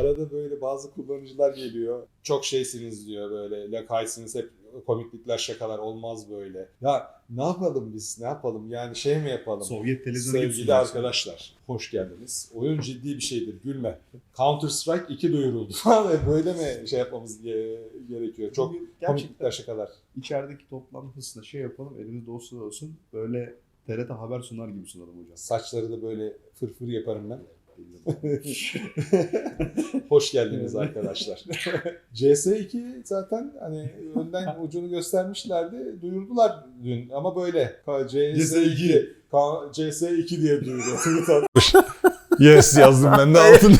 arada böyle bazı kullanıcılar geliyor. Çok şeysiniz diyor böyle. Lakaysınız hep komiklikler şakalar olmaz böyle. Ya ne yapalım biz ne yapalım yani şey mi yapalım? Sovyet televizyonu Sevgili arkadaşlar hoş geldiniz. Oyun ciddi bir şeydir gülme. Counter Strike 2 duyuruldu böyle mi şey yapmamız ge- gerekiyor? Çok Bugün komiklikler şakalar. içerideki toplantısı şey yapalım. Elimizde olsun olsun. Böyle TRT haber sunar gibi sunalım hocam. Saçları da böyle fırfır yaparım ben. Hoş geldiniz arkadaşlar. CS2 zaten hani önden ucunu göstermişlerdi. Duyurdular dün ama böyle. CS2 Ka- CS2 diye atmış. yes yazdım ben de altına.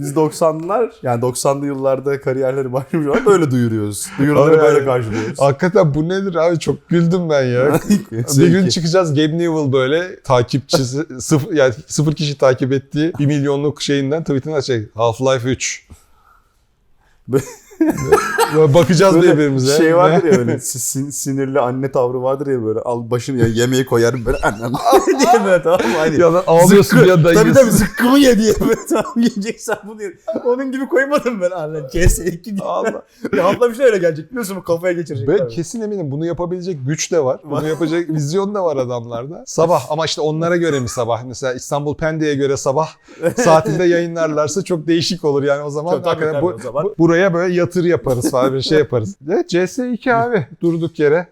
Biz 90'lar yani 90'lı yıllarda kariyerleri başlamış olan böyle duyuruyoruz. Duyuruları Abi, böyle karşılıyoruz. Hakikaten bu nedir abi çok güldüm ben ya. bir gün çıkacağız Gabe Newell böyle takipçisi sıfır, yani sıfır kişi takip ettiği bir milyonluk şeyinden tweetini açacak. Half-Life 3. Böyle bakacağız Böyle birbirimize. Şey vardır ya böyle sin- sinirli anne tavrı vardır ya böyle al başını ya yemeği koyarım böyle annem diye böyle tamam mı? Hani Ya lan ağlıyorsun Zıkkı- ya da Tabii tabii zıkkımı ye diye böyle tamam yiyeceksen bunu ye. Onun gibi koymadım ben anne CS2 diye. Allah. Ya abla bir şey öyle gelecek biliyorsun mu kafaya geçirecekler. Ben kesin eminim bunu yapabilecek güç de var. Bunu yapacak vizyon da var adamlarda. Sabah ama işte onlara göre mi sabah? Mesela İstanbul Pendik'e göre sabah saatinde yayınlarlarsa çok değişik olur. Yani o zaman, Tabii, tabii, hakikaten tabii, bu, o zaman. bu- buraya böyle yatır yaparız falan bir şey yaparız. Evet CS2 abi durduk yere.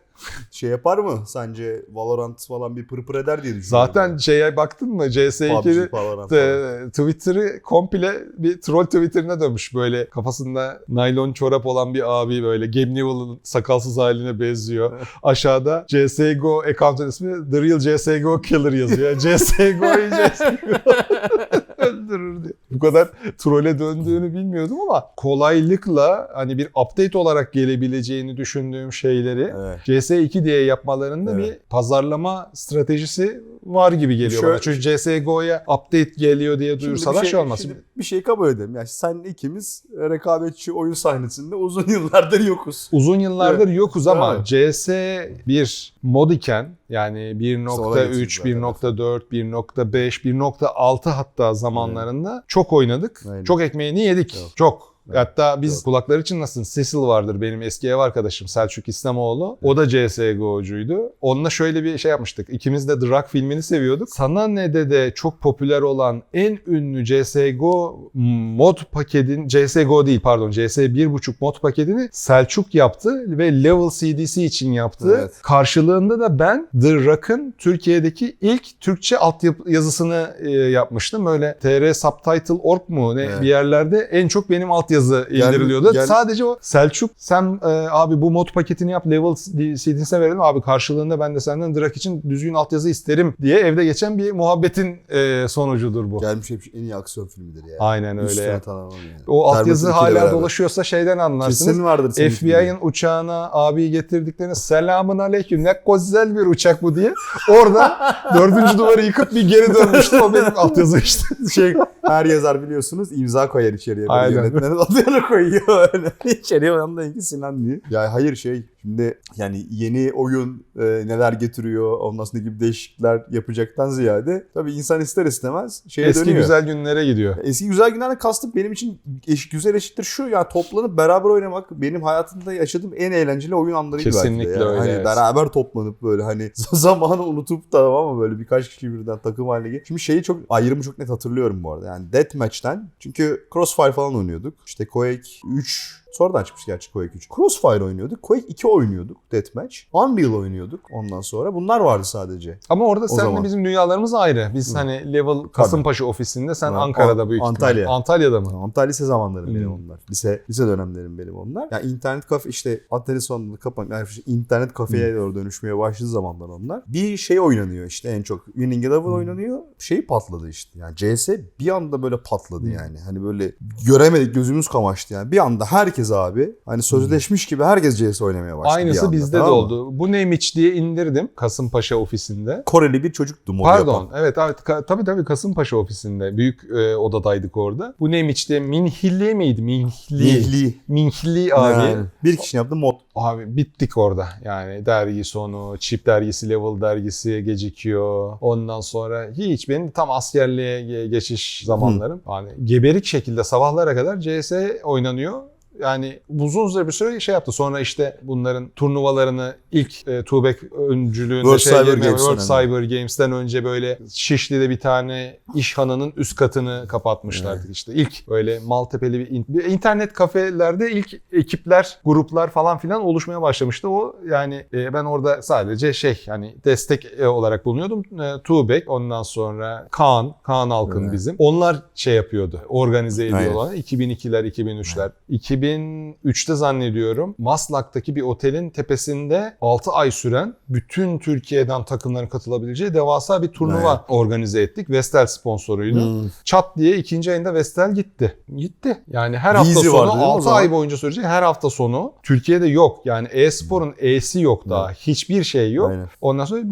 Şey yapar mı sence Valorant falan bir pırpır eder diye düşünüyorum. Zaten şeye baktın mı CS2'de PUBG, Valorant falan. e, Twitter'ı komple bir troll Twitter'ına dönmüş. Böyle kafasında naylon çorap olan bir abi böyle Gabe Newell'ın sakalsız haline benziyor. Aşağıda CSGO account'un ismi The Real CSGO Killer yazıyor. CSGO'yu CSGO öldürür diye. Bu kadar trolle döndüğünü bilmiyordum ama kolaylıkla hani bir update olarak gelebileceğini düşündüğüm şeyleri Evet. CS2 diye yapmalarında Evet. bir pazarlama stratejisi var gibi geliyor Şöyle- bana. Çünkü CSGO'ya update geliyor diye duyursalar şey, olmaz. şimdi bir şey kabul edelim. Yani sen ikimiz rekabetçi oyun sahnesinde uzun yıllardır yokuz. Uzun yıllardır yokuz ama Evet. CS bir mod iken yani İşte ona geçeceğiz 1.3, zaten. 1.4, 1.5, 1.6 hatta zamanlarında çok oynadık. Aynen. Çok ekmeğini yedik. Çok. Çok. Evet, Hatta biz çok. kulakları çınlasın Cecil vardır benim eski ev arkadaşım Selçuk İslamoğlu. O da CSGO'cuydu. Onunla şöyle bir şey yapmıştık. İkimiz de Drag filmini seviyorduk. Sana ne de de çok popüler olan en ünlü CSGO mod paketin CSGO değil pardon CS 1.5 mod paketini Selçuk yaptı ve Level CDC için yaptı. Evet. Karşılığında da ben The Rock'ın Türkiye'deki ilk Türkçe altyazısını e, yapmıştım. Böyle TR Subtitle.org mu ne Evet. bir yerlerde en çok benim altyazı indiriliyordu. gel- Sadece o Selçuk sen e, abi bu mod paketini yap Level CD'sine verelim abi karşılığında ben de senden Rock için düzgün altyazı isterim diye evde geçen bir muhabbetin e, sonucudur bu. Gelmiş hep en iyi aksiyon filmidir ya. Aynen öyle. yani. O altyazı Terminator 2 ile hala beraber. dolaşıyorsa şeyden anlarsınız. Kesin vardır senin FBI'ın uçağına abi getirdiklerine selamun aleyküm ne güzel bir uçak bu diye. Orada dördüncü duvarı yıkıp bir geri dönmüştü. O benim altyazı işte. şey her yazar biliyorsunuz imza koyar içeriye. Böyle Aynen. Yönetmenin adını koyuyor öyle. içeriye yanında ki Sinan diye. Ya hayır şey şimdi yani yeni oyun e, neler getiriyor ondan sonra gibi değişiklikler yapacaktan ziyade tabii insan ister istemez şeye Eski dönüyor. güzel günlere gidiyor. Eski güzel günlerden kastım benim için eş, güzel eşittir şu ya toplanıp beraber oynamak benim hayatımda yaşadığım en eğlenceli oyun anlarıydı belki de Kesinlikle öyle, Hani evet. beraber toplanıp böyle hani zamanı unutup da ama böyle birkaç kişi birden takım haline gelip. Şimdi şeyi çok ayrımı çok net hatırlıyorum bu arada. Yani Deathmatch'ten çünkü Crossfire falan oynuyorduk. İşte Quake 3 Sonradan çıkmış gerçi Quake 3. Crossfire oynuyorduk. Quake 2 oynuyorduk Deathmatch. Unreal oynuyorduk ondan sonra. Bunlar vardı sadece. Ama orada zaman. bizim dünyalarımız ayrı. Biz Hı. hani Level Kasımpaşa ofisinde sen Ha, Ankara'da büyük Antalya. ihtimalle. Antalya'da mı? Antalya lise zamanlarım benim onlar. Lise lise dönemlerim benim onlar. Yani internet kafe işte Antalya sonunda kapan yani işte internet kafeye doğru dönüşmeye başladığı zamanlar onlar. Bir şey oynanıyor işte en çok. Winning Eleven oynanıyor. Şey patladı işte. Yani CS bir anda böyle patladı Hmm. yani. Hani böyle göremedik gözümüz kamaştı yani. Bir anda herkes herkes abi hani sözleşmiş gibi herkes CS oynamaya başladı. Aynısı anda, bizde de tamam mı? oldu. Bu neymiş diye indirdim Kasımpaşa ofisinde. Koreli bir çocuktu modu Pardon. yapan. Evet evet Ka- tabii tabii Kasımpaşa ofisinde. Büyük e, odadaydık orada. Bu neymiş diye Minhilli miydi? Minhilli. Mihli. Minhilli abi. Yani bir kişinin yaptığı mod. Abi bittik orada. Yani dergi sonu, Chip dergisi, Level dergisi gecikiyor. Ondan sonra hiç benim tam askerliğe ge- geçiş zamanlarım. Yani geberik şekilde sabahlara kadar CS oynanıyor. Yani uzun süre bir süre şey yaptı. Sonra işte bunların turnuvalarını ilk e, Tuğbek öncülüğünde World şey Cyber Games'ten World. Cyber Games'ten önce böyle Şişli'de bir tane işhanının üst katını kapatmışlardı işte. İlk böyle Maltepe'li bir, in- bir internet kafelerde ilk ekipler, gruplar falan filan oluşmaya başlamıştı. O yani e, ben orada sadece şey yani destek e, olarak bulunuyordum. E, Tuğbek ondan sonra Kaan, Kaan Alkın Evet. bizim. Onlar şey yapıyordu, organize ediyorlar. 2002'ler, 2003'ler. 2003'te zannediyorum Maslak'taki bir otelin tepesinde 6 ay süren bütün Türkiye'den takımların katılabileceği devasa bir turnuva Evet. organize ettik. Vestel sponsoruydu. Hmm. Çat diye ikinci ayında Vestel gitti. Gitti. Yani her hafta Vizi sonu vardı değil mi o 6 zaman? ay boyunca sürecek her hafta sonu Türkiye'de yok. Yani e-sporun e'si yok daha. Hiçbir şey yok. Aynen. Ondan sonra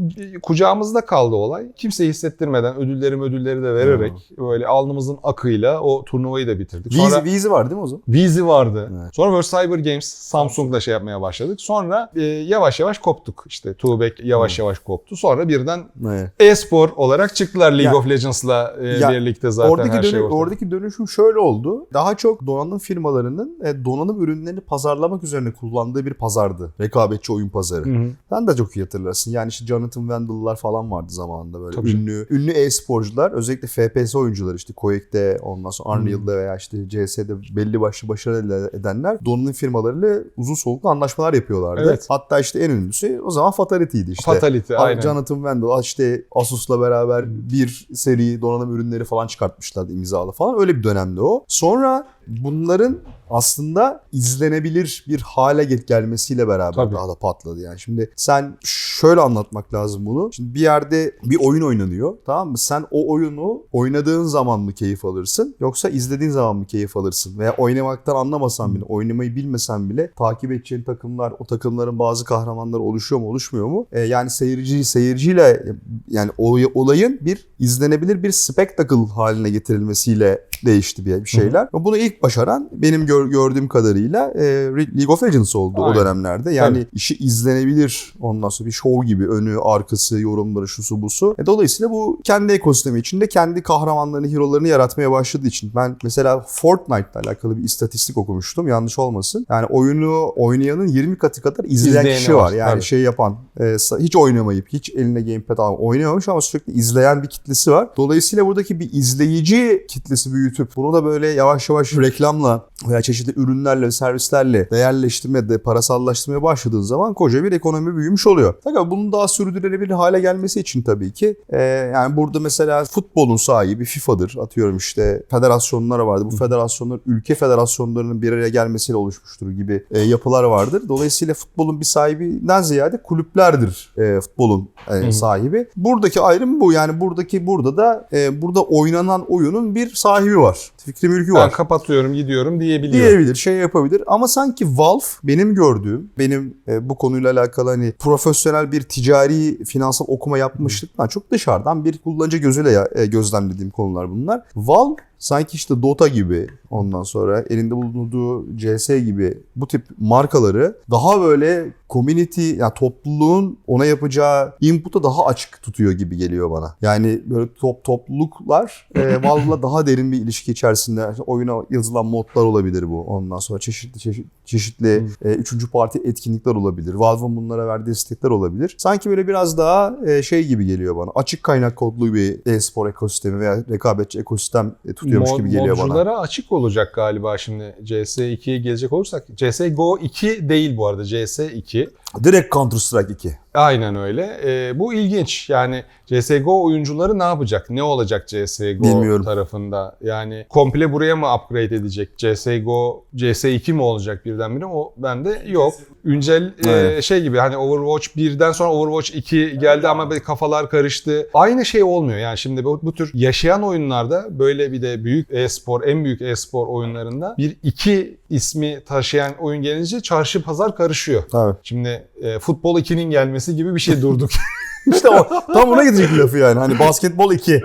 kucağımızda kaldı olay. Kimseyi hissettirmeden ödülleri ödülleri de vererek böyle alnımızın akıyla o turnuvayı da bitirdik. Vizi, Sonra Vizi var değil mi o zaman? Vizi vardı. Evet. Sonra World Cyber Games Samsung'da şey yapmaya başladık. Sonra e, yavaş yavaş koptuk. İşte Tuğbek yavaş yavaş koptu. Sonra birden Evet. e-spor olarak çıktılar League Ya- of Legends'la e, Ya, birlikte zaten oradaki, her şey ortada. oradaki dönüşüm şöyle oldu. Daha çok donanım firmalarının e, donanım ürünlerini pazarlamak üzerine kullandığı bir pazardı. Rekabetçi oyun pazarı. Hı hı. Sen de çok iyi hatırlarsın. Yani işte Jonathan Wendell'lar falan vardı zamanında böyle Tabii ünlü ünlü e-sporcular özellikle FPS oyuncular işte Quake'de ondan sonra Unreal'da veya işte CS'de belli başlı başarı edenler donanım firmalarıyla uzun soluklu anlaşmalar yapıyorlardı. Evet. Hatta işte en ünlüsü o zaman Fatality'ydi işte. Fatality aynen. Jonathan Wendell işte Asus'la beraber bir seri donanım ürünleri falan çıkartmışlardı imzalı falan. Öyle bir dönemde o. Sonra bunların aslında izlenebilir bir hale gel- gelmesiyle beraber Tabii. daha da patladı yani. Şimdi sen şöyle anlatmak lazım bunu. Şimdi bir yerde bir oyun oynanıyor tamam mı? Sen o oyunu oynadığın zaman mı keyif alırsın yoksa izlediğin zaman mı keyif alırsın? Veya oynamaktan anlamasan bile, oynamayı bilmesen bile takip edeceğin takımlar, o takımların bazı kahramanları oluşuyor mu, oluşmuyor mu? Ee, yani seyirci seyirciyle yani olay- olayın bir izlenebilir bir spectacle haline getirilmesiyle değişti bir şeyler. Bunu ilk başaran benim gör- gördüğüm kadarıyla e, League of Legends oldu o Aynen. dönemlerde. Yani Tabii. işi izlenebilir ondan sonra bir show gibi önü, arkası, yorumları, şusu busu. E, dolayısıyla bu kendi ekosistemi içinde kendi kahramanlarını, hero'larını yaratmaya başladığı için ben mesela Fortnite'la alakalı bir istatistik okumuştum. Yanlış olmasın. Yani oyunu oynayanın 20 katı kadar izleyen İzleyeni kişi var. var, Yani tabii. şey yapan, e, hiç oynamayıp, hiç eline gamepad almayıp oynamamış ama sürekli izleyen bir kitlesi var. Dolayısıyla buradaki bir izleyici kitlesi büyütüp bunu da böyle yavaş yavaş reklamla veya çeşitli ürünlerle, servislerle değerleştirme, de parasallaştırmaya başladığın zaman koca bir ekonomi büyümüş oluyor. Fakat bunun daha sürdürülebilir hale gelmesi için tabii ki e, yani burada mesela futbolun sahibi FIFA'dır. Atıyorum işte federasyonlar vardı. Bu federasyonlar ülke federasyonlarının bir araya gelmesiyle oluşmuştur gibi e, yapılar vardır. Dolayısıyla futbolun bir sahibinden ziyade kulüplerdir e, futbolun e, sahibi. Buradaki ayrım bu. Yani buradaki burada da e, burada oynanan oyunun bir sahibi var. Fikri mülkü var kapatıyorum gidiyorum diyebiliyor. diyebilir, şey yapabilir ama sanki Valve benim gördüğüm, benim e, bu konuyla alakalı hani profesyonel bir ticari finansal okuma yapmışlıktan çok dışarıdan bir kullanıcı gözüyle ya- e, gözlemlediğim konular bunlar. Valve sanki işte Dota gibi ondan sonra elinde bulunduğu CS gibi bu tip markaları daha böyle community yani topluluğun ona yapacağı input'a daha açık tutuyor gibi geliyor bana. Yani böyle top topluluklar e, Valve'la daha derin bir ilişki içerisinde İşte oyuna yazılan modlar olabilir bu. Ondan sonra çeşitli çeşitli, çeşitli e, üçüncü parti etkinlikler olabilir. Valve'ın bunlara verdiği destekler olabilir. Sanki böyle biraz daha e, şey gibi geliyor bana. Açık kaynak kodlu bir e-spor ekosistemi veya rekabetçi ekosistem e, tutuyormuş Mod- gibi geliyor bana. modculara açık olacak galiba şimdi. CS2'ye gelecek olursak. CSGO 2 değil bu arada. CS2. Direkt Counter Strike 2. Aynen öyle. Ee, bu ilginç. Yani CSGO oyuncuları ne yapacak? Ne olacak CSGO Bilmiyorum. tarafında? Yani komple buraya mı upgrade edecek? CSGO, CS2 mi olacak birdenbire? O bende yok. Güncel e, şey gibi hani Overwatch 1'den sonra Overwatch 2 geldi ama böyle kafalar karıştı. Aynı şey olmuyor. Yani şimdi bu, bu tür yaşayan oyunlarda böyle bir de büyük e-spor, en büyük e-spor oyunlarında bir iki ismi taşıyan oyun gelince çarşı pazar karışıyor. Tabii. Şimdi e, futbol 2'nin gelmesi gibi bir şey durduk. İşte o, tam ona gidecek lafı yani. Hani basketbol 2.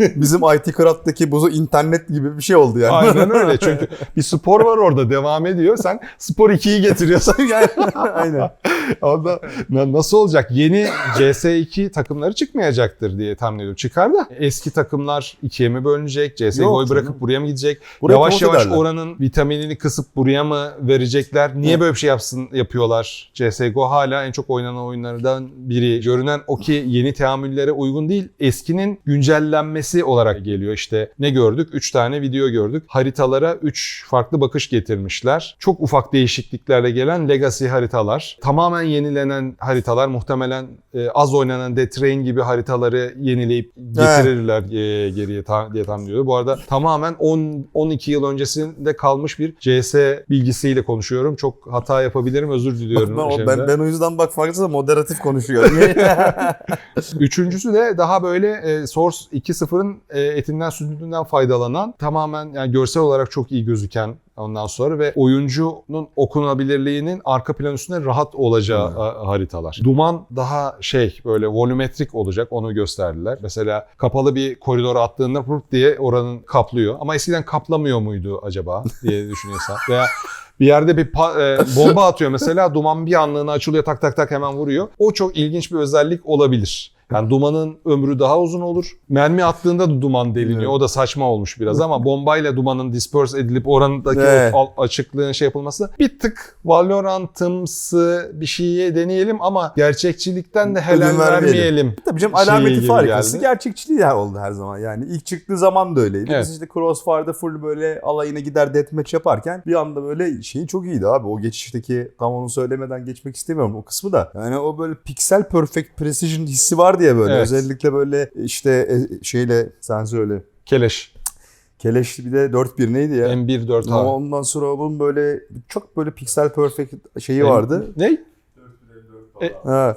Bizim IT Craft'taki bu internet gibi bir şey oldu yani. Aynen öyle çünkü bir spor var orada devam ediyor. Sen spor 2'yi getiriyorsun. Yani, Aynen. Orada na- nasıl olacak? Yeni CS2 takımları çıkmayacaktır diye tahmin ediyorum. Çıkar da eski takımlar ikiye mi bölünecek? CSGO'yu Yok bırakıp canım. buraya mı gidecek? Buraya yavaş yavaş ederler. oranın vitaminini kısıp buraya mı verecekler? Niye Evet. böyle bir şey yapsın yapıyorlar? CSGO hala en çok oynanan oyunlardan biri. Görünen o ki yeni teamüllere uygun değil. Eskinin güncellenmesi olarak geliyor. İşte ne gördük? 3 tane video gördük. Haritalara 3 farklı bakış getirmişler. Çok ufak değişikliklerle gelen legacy haritalar. Tamamen yenilenen haritalar. Muhtemelen e, az oynanan Death Train gibi haritaları yenileyip getirirler e, geriye ta- diye tahmin ediyorum. Bu arada tamamen 10 12 yıl öncesinde kalmış bir CS bilgisiyle konuşuyorum. Çok hata yapabilirim. Özür diliyorum. Ben, şimdiden. ben, ben o yüzden bak farklısı moderatif konuşuyor. Üçüncüsü de daha böyle e, Source 2.0'ın e, etinden sütünden faydalanan tamamen yani görsel olarak çok iyi gözüken ondan sonra ve oyuncunun okunabilirliğinin arka plan üstünde rahat olacağı a- haritalar. Duman daha şey böyle volümetrik olacak onu gösterdiler. Mesela kapalı bir koridora attığında pırt diye oranın kaplıyor. Ama eskiden kaplamıyor muydu acaba diye düşünüyorsan. Veya bir yerde bir pa- e, bomba atıyor mesela duman bir anlığına açılıyor tak tak tak hemen vuruyor. O çok ilginç bir özellik olabilir. Yani dumanın ömrü daha uzun olur. Mermi attığında da duman deliniyor. Evet. O da saçma olmuş biraz ama bombayla dumanın disperse edilip oranındaki Evet. açıklığın şey yapılması bir tık Valorant'ımsı bir şeye deneyelim ama gerçekçilikten de helal vermeyelim. Tabii canım alameti farikası gerçekçiliği her oldu her zaman. Yani ilk çıktığı zaman da öyleydi. Evet. Biz işte Crossfire'da full böyle alayına gider deathmatch yaparken bir anda böyle şeyi çok iyiydi abi. O geçişteki tam onu söylemeden geçmek istemiyorum o kısmı da. Yani o böyle pixel perfect precision hissi var diye böyle. Evet. Özellikle böyle işte e, şeyle sen söyle. Keleş. Keleşli bir de 4-1 neydi ya? M1 Ama 4A. ondan sonra onun böyle çok böyle pixel perfect şeyi vardı. Ne? Ha.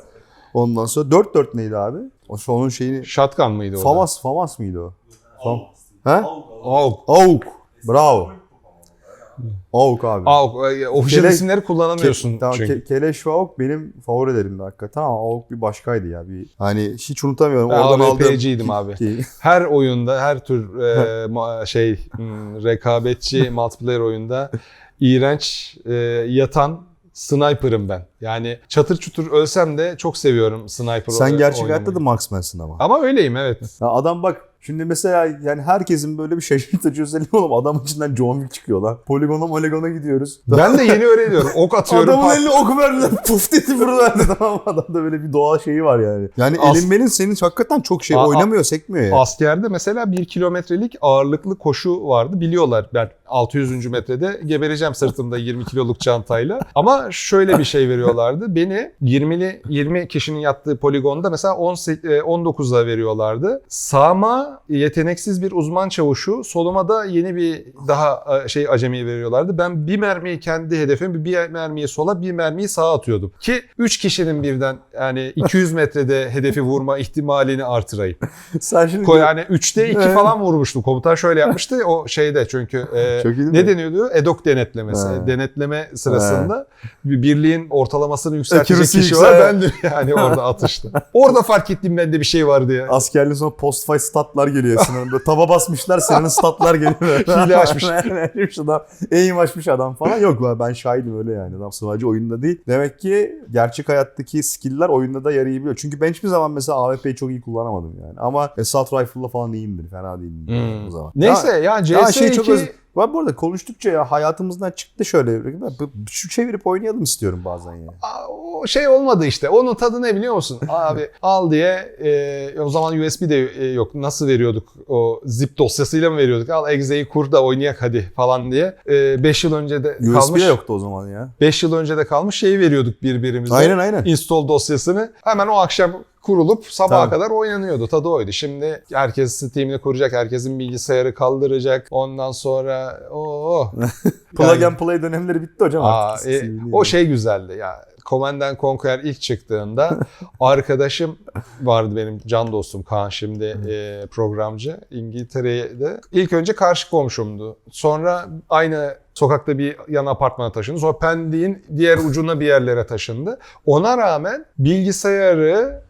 Ondan sonra 4-4 neydi abi? O onun şeyini Shotgun mıydı o? Famas, Famas mıydı o? Fam ha? AUK. Auk. Bravo. Auk abi. AUK. e, Official Kele- isimleri kullanamıyorsun Ke- tamam, çünkü. Ke- Keleş ve Auk benim favorilerimdi hakikaten ama Auk bir başkaydı ya. Bir, hani hiç unutamıyorum. Ben Oradan aldığım abi. Her oyunda, her tür e, şey hmm, rekabetçi multiplayer oyunda iğrenç e, yatan sniper'ım ben. Yani çatır çutur ölsem de çok seviyorum sniper Sen gerçek hayatta da marksmansın ama. Ama öyleyim evet. Ya adam bak şimdi mesela yani herkesin böyle bir şaşırtıcı özelliği oğlum adam içinden John Wick çıkıyor lan. Poligona poligona gidiyoruz. Ben de yeni öğreniyorum. Ok atıyorum. Adamın eline ok verdiler puf dedi fırladı tamam? Adamda böyle bir doğal şeyi var yani. Yani As- elin benim senin hakikaten çok şey A- oynamıyor sekmiyor ya. Askerde mesela bir kilometrelik ağırlıklı koşu vardı. Biliyorlar ben 600. metrede gebereceğim sırtımda 20 kiloluk çantayla. Ama şöyle bir şey veriyorlardı. Beni 20'li 20 kişinin yattığı poligonda mesela 18, e, 19'a veriyorlardı. Yeteneksiz bir uzman çavuşu, soluma da yeni bir daha e, şey acemi veriyorlardı. Ben bir mermiyi kendi hedefim, bir mermiyi sola, bir mermiyi sağa atıyordum. Ki 3 kişinin birden yani 200 metrede hedefi vurma ihtimalini artırayım. Sen şimdi Ko- Yani 3'te 2 Evet. falan vurmuştum. Komutan şöyle yapmıştı. O şeyde çünkü e, Çok iyi değil ne mi? deniyordu? EDOK denetlemesi. He. Denetleme sırasında bir birliğin ortalamasını yükseltecek Accuracy kişi var. Ben de yani orada atışta. Orada fark ettim bende bir şey vardı ya. askerliğin sonra post fight statlar geliyor Sinan'ın. Böyle taba basmışlar senin statlar geliyor. Hile açmış. Vermiş adam. Aim açmış adam falan. Yok lan ben şahidim öyle yani. Adam sadece oyunda değil. Demek ki gerçek hayattaki skill'ler oyunda da yarayabiliyor. Çünkü ben hiçbir zaman mesela AWP'yi çok iyi kullanamadım yani. Ama Assault Rifle'la falan iyiyimdir. Fena değilim Hmm. o zaman. Neyse ya, CS2 Ya şey çok öz... Ben bu arada konuştukça ya hayatımızdan çıktı şöyle. Şu çevirip oynayalım istiyorum bazen ya. Aa, o şey olmadı işte. Onun tadı ne biliyor musun? Abi al diye e, o zaman USB de e, yok. Nasıl veriyorduk? O zip dosyasıyla mı veriyorduk? Al Exe'yi kur da oynayak hadi falan diye. 5 yıl önce de USB kalmış. de yoktu o zaman ya. 5 yıl önce de kalmış şeyi veriyorduk birbirimize. Aynen aynen. Install dosyasını. Hemen o akşam kurulup sabaha Tabii. kadar oynanıyordu. Tadı oydu. Şimdi herkes Steam'ini kuracak. Herkesin bilgisayarı kaldıracak. Ondan sonra o Plug and play dönemleri bitti hocam Aa, artık. e, o şey güzeldi ya. Command and Conquer ilk çıktığında arkadaşım vardı benim can dostum Kaan şimdi e, programcı. İngiltere'de ilk önce karşı komşumdu. Sonra aynı sokakta bir yan apartmana taşındı. Sonra Pendik'in diğer ucuna bir yerlere taşındı. Ona rağmen bilgisayarı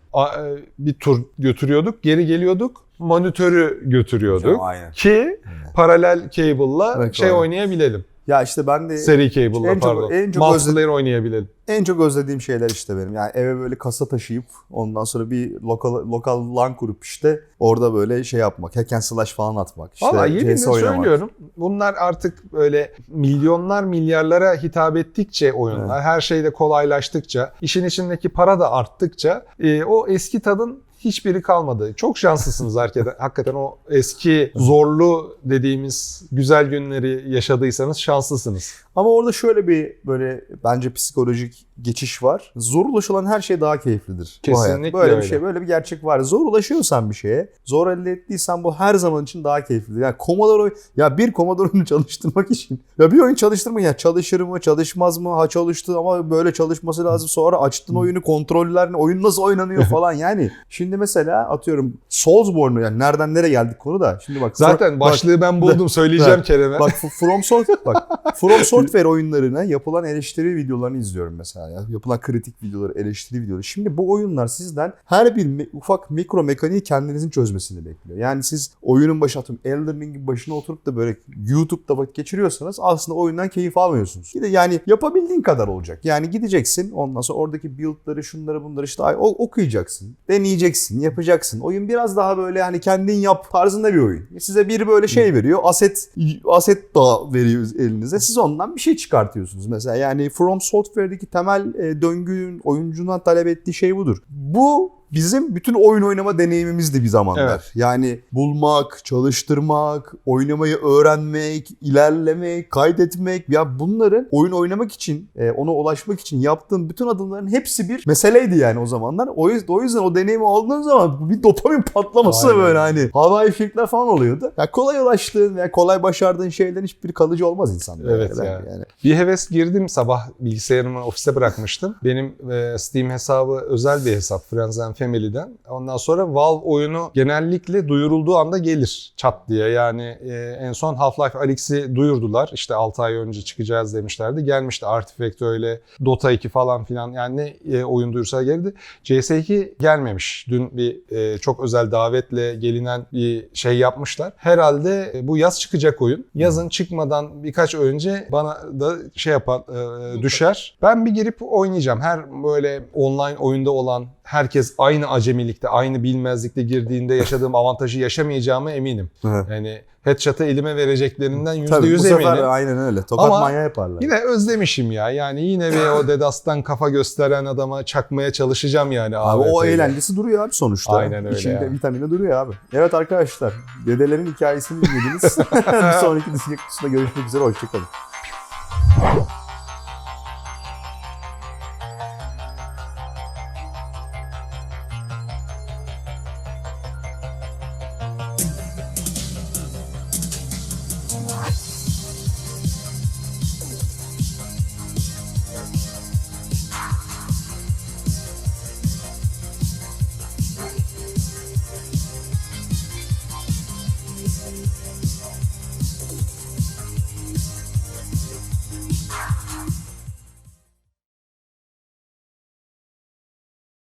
bir tur götürüyorduk, geri geliyorduk, monitörü götürüyorduk Aynen. ki paralel cable'la Evet, şey doğru. oynayabilelim. Ya işte ben de Seri cable'la en çok- pardon. en çok Multiplayer oynayabilelim. en çok özlediğim şeyler işte benim. Yani eve böyle kasa taşıyıp ondan sonra bir lokal lokal LAN kurup işte orada böyle şey yapmak. Hack and slash falan atmak. İşte Valla yeminle söylüyorum. Bunlar artık böyle milyonlar milyarlara hitap ettikçe oyunlar, her şeyde kolaylaştıkça, işin içindeki para da arttıkça e, o eski tadın hiçbiri kalmadı. Çok şanslısınız hakikaten. hakikaten o eski zorlu dediğimiz güzel günleri yaşadıysanız şanslısınız. Ama orada şöyle bir böyle bence psikolojik geçiş var. Zor ulaşılan her şey daha keyiflidir. Kesinlikle Böyle bir öyle. şey, böyle bir gerçek var. Zor ulaşıyorsan bir şeye, zor elde ettiysen bu her zaman için daha keyiflidir. Yani Commodore ya bir Commodore'unu çalıştırmak için ya bir oyun çalıştırmak ya çalışır mı, çalışmaz mı? Ha çalıştı ama böyle çalışması lazım. Sonra açtın oyunu, kontroller ne, oyun nasıl oynanıyor falan. Yani şimdi mesela atıyorum Soulsborne'u yani nereden nereye geldik konu da. Şimdi bak Zaten bak, başlığı ben buldum söyleyeceğim Kerem'e. Bak From Software bak From Software oyunlarına yapılan eleştiri videolarını izliyorum mesela ya. Yapılan kritik videoları, eleştiri videoları. Şimdi bu oyunlar sizden her bir me- ufak mikro mekaniği kendinizin çözmesini bekliyor. Yani siz oyunun başı atıyorum Elden Ring'in başına oturup da böyle YouTube'da vakit geçiriyorsanız aslında oyundan keyif almıyorsunuz. Bir de yani yapabildiğin kadar olacak. Yani gideceksin ondan sonra oradaki build'ları şunları bunları işte o- okuyacaksın. Deneyeceksin, yapacaksın. Oyun biraz daha böyle hani kendin yap tarzında bir oyun. Size bir böyle şey veriyor. Aset aset da veriyor elinize. Siz ondan bir şey çıkartıyorsunuz mesela. Yani From Software'deki temel e, döngünün oyuncundan talep ettiği şey budur. Bu bizim bütün oyun oynama deneyimimizdi bir zamanlar. Evet. Yani bulmak, çalıştırmak, oynamayı öğrenmek, ilerlemek, kaydetmek ya bunların oyun oynamak için, e, ona ulaşmak için yaptığım bütün adımların hepsi bir meseleydi yani o zamanlar. O yüzden o, yüzden o deneyimi aldığın zaman bir dopamin patlaması Aynen. böyle hani havai fişekler falan oluyordu. Ya kolay ulaştığın veya kolay başardığın şeylerin hiçbiri kalıcı olmaz insanda. Evet ya. yani. Bir heves girdim sabah bilgisayarımı ofiste bırakmıştım. Benim e, Steam hesabı özel bir hesap Friends and Family'den. Ondan sonra Valve oyunu genellikle duyurulduğu anda gelir çat diye. Yani e, en son Half-Life Alyx'i duyurdular. İşte 6 ay önce çıkacağız demişlerdi. Gelmişti Artifact öyle Dota 2 falan filan. Yani ne e, oyun duyursa geldi. CS2 gelmemiş. Dün bir e, çok özel davetle gelinen bir şey yapmışlar. Herhalde e, bu yaz çıkacak oyun. Yazın çıkmadan birkaç önce bana da şey yapan e, düşer. Ben bir girip oynayacağım. Her böyle online oyunda olan herkes aynı acemilikte, aynı bilmezlikte girdiğinde yaşadığım avantajı yaşamayacağımı eminim. Yani headshot'ı elime vereceklerinden yüzde Tabii bu yüz sefer eminim. aynen öyle. Tokat Ama manyağı yaparlar. Yine özlemişim ya. Yani yine bir o Dedas'tan kafa gösteren adama çakmaya çalışacağım yani. Abi o AWP'yle. eğlencesi duruyor abi sonuçta. Aynen öyle İçinde ya. vitamini duruyor abi. Evet arkadaşlar. Dedelerin hikayesini dinlediniz. bir sonraki dizi kutusunda görüşmek üzere. Hoşçakalın.